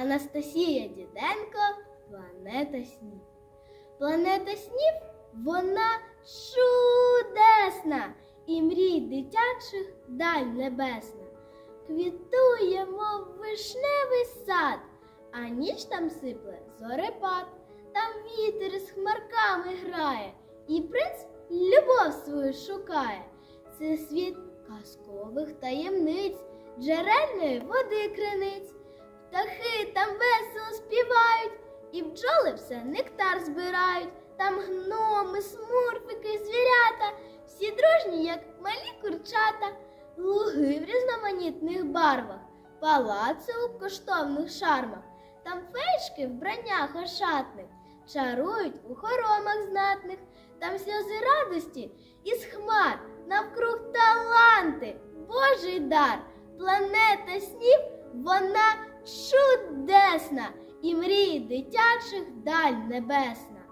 Анастасія Діденко, Планета снів. Планета снів вона чудесна і мрій дитячих даль небесна. Квітує, мов вишневий сад, а ніч там сипле зорепад, там вітер з хмарками грає, і принц любов свою шукає. Це світ казкових таємниць, джерельної води криниць. Птахи там весело співають, і бджоли все нектар збирають. Там гноми, смурфики, звірята, всі дружні, як малі курчата, луги в різноманітних барвах, палаци у коштовних шармах, там фейшки в браннях ошатних, чарують у хоромах знатних, там сльози радості із хмар, навкруг таланти, Божий дар, планета снів, вона чудесна і мрії дитячих даль небесна.